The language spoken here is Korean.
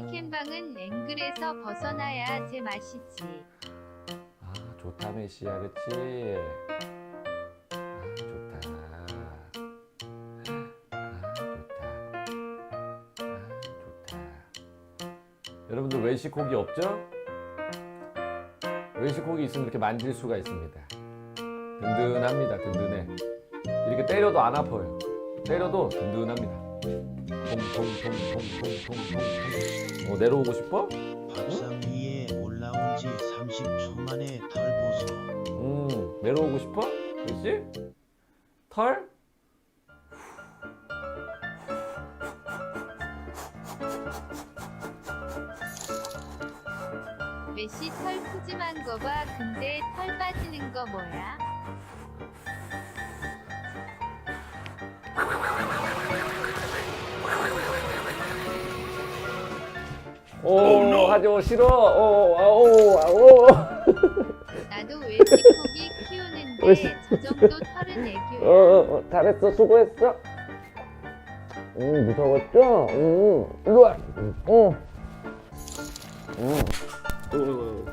캠방은 앵글에서 벗어나야 제맛이지. 아 좋다 메시야 그치? 아 좋다. 아 좋다. 아 좋다. 여러분들 외식고기 없죠? 외식고기 있으면 이렇게 만질 수가 있습니다. 든든합니다 든든해. 이렇게 때려도 안 아파요. 때려도 든든합니다 어 내려오고 싶어? 밥상 위에 올라온 지 30초 만에 털 보소. 음, 내려오고 싶어? 그렇지? 털? 메시 털 푸짐한 거 봐. 근데 털 빠지는 거 뭐야? 오, 하지 마, 싫어. 오, 아오, 아오. 나도 외식고기 키우는데 외식- 저 정도 털은 어, 애교야. 어, 어, 잘했어, 수고했어. 음, 무서웠죠? 음, 일로 와. 음, 음. 음.